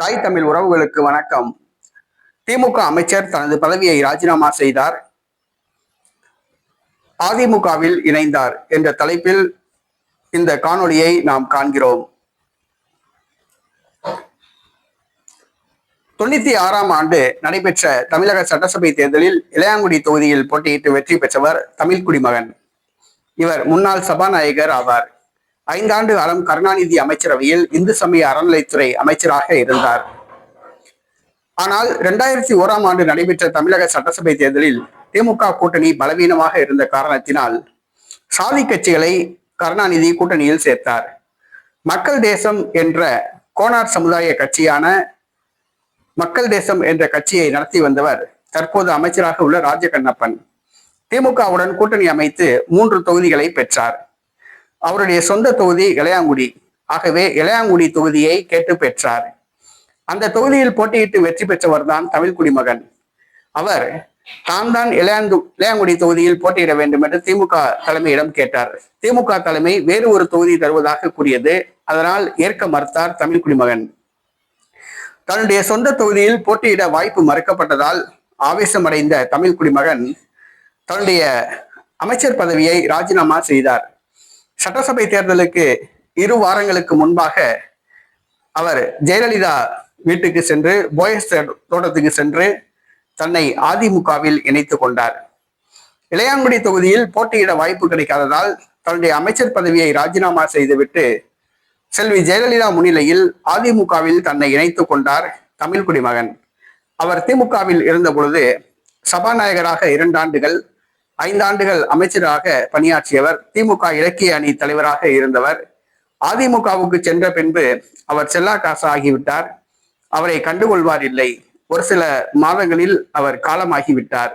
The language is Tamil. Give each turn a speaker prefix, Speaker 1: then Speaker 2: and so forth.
Speaker 1: தாய் தமிழ் உறவுகளுக்கு வணக்கம். திமுக அமைச்சர் தனது பதவியை ராஜினாமா செய்தார். அதிமுகவில் இணைந்தார் என்ற தலைப்பில் இந்த காணொளியை நாம் காண்கிறோம். தொண்ணூத்தி ஆறாம் ஆண்டு நடைபெற்ற தமிழக சட்டசபை தேர்தலில் இளையாங்குடி தொகுதியில் போட்டியிட்டு வெற்றி பெற்றவர் தமிழ் குடிமகன். இவர் முன்னாள் சபாநாயகர் ஆவார். ஐந்தாண்டு காலம் கருணாநிதி அமைச்சரவையில் இந்து சமய அறநிலைத்துறை அமைச்சராக இருந்தார். ஆனால் இரண்டாயிரத்தி ஓராம் ஆண்டு நடைபெற்ற தமிழக சட்டசபை தேர்தலில் திமுக கூட்டணி பலவீனமாக இருந்த காரணத்தினால் சாதி கட்சிகளை கருணாநிதி கூட்டணியில் சேர்த்தார். மக்கள் தேசம் என்ற கோனார் சமுதாய கட்சியான மக்கள் தேசம் என்ற கட்சியை நடத்தி வந்தவர் தற்போது அமைச்சராக உள்ள ராஜகண்ணப்பன். திமுகவுடன் கூட்டணி அமைத்து மூன்று தொகுதிகளை பெற்றார். அவருடைய சொந்த தொகுதி இளையாங்குடி. ஆகவே இளையாங்குடி தொகுதியை கேட்டு பெற்றார். அந்த தொகுதியில் போட்டியிட்டு வெற்றி பெற்றவர் தான் தமிழ் குடிமகன். அவர் தான் தான் இளையாந்து இளையாங்குடி தொகுதியில் போட்டியிட வேண்டும் என்று திமுக தலைமையிடம் கேட்டார். திமுக தலைமை வேறு ஒரு தொகுதி தருவதாக கூறியது அதனால் ஏற்க மறுத்தார் தமிழ் குடிமகன். தன்னுடைய சொந்த தொகுதியில் போட்டியிட வாய்ப்பு மறுக்கப்பட்டதால் ஆவேசமடைந்த தமிழ் குடிமகன் தன்னுடைய அமைச்சர் பதவியை ராஜினாமா செய்தார். சட்டசபை தேர்தலுக்கு இரு வாரங்களுக்கு முன்பாக அவர் ஜெயலலிதா வீட்டுக்கு சென்று போயஸ் தோட்டத்துக்கு சென்று தன்னை அதிமுகவில் இணைத்து கொண்டார். இளையாங்குடி தொகுதியில் போட்டியிட வாய்ப்பு கிடைக்காததால் தன்னுடைய அமைச்சர் பதவியை ராஜினாமா செய்துவிட்டு செல்வி ஜெயலலிதா முன்னிலையில் அதிமுகவில் தன்னை இணைத்துக் கொண்டார் தமிழ் குடிமகன். அவர் திமுகவில் இருந்த பொழுது சபாநாயகராக இரண்டாண்டுகள் ஐந்தாண்டுகள் அமைச்சராக பணியாற்றியவர் திமுக இலக்கிய அணி தலைவராக இருந்தவர். அதிமுகவுக்கு சென்ற பின்பு அவர் செல்லா காசு ஆகிவிட்டார் அவரை கண்டுகொள்வார் இல்லை. ஒரு சில மாதங்களில் அவர் காலமாகிவிட்டார்.